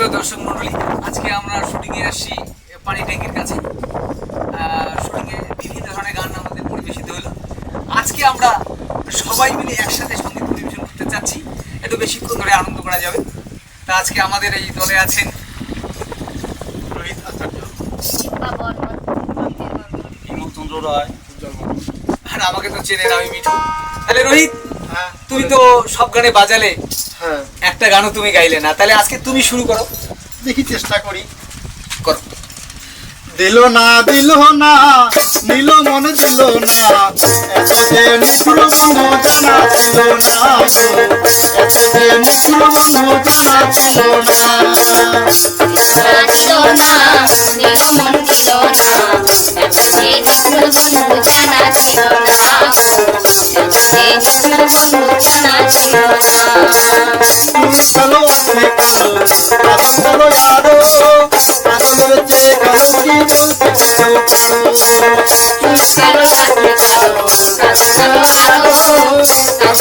সুপ্রিয় দর্শক মন্ডলী আজকে আমরা শুটিংয়ে আসছি পানি ট্যাঙ্কির কাছে। শুটিংয়ে বিভিন্ন ধরনের গান আমাদের পরিবেশিত হলো। আজকে আমরা সবাই মিলে একসাথে সংগীত পরিবেশন করতে চাচ্ছি। একটু বেশিক্ষণ ধরে আনন্দ করা যাবে। তা আজকে আমাদের এই দলে আছেন রোহিত আচার্য। বিমলচন্দ্র রায় আর আমাকে তো চেনেন আমি মিঠু। তাহলে রোহিত হ্যাঁ। তুমি তো সব গানে বাজালে। একটা গানও তুমি গাইলে না তাহলে আজকে তুমি শুরু করো। দেখি চেষ্টা করি। করো। দিল না দিল না নিল মনে দিল না। এত যে নিঠুর বন্ধু জানা ছিল না এত যে নিঠুর বন্ধু জানা ছিল না। দিল না দিল মন দিল না।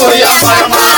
Soya yeah.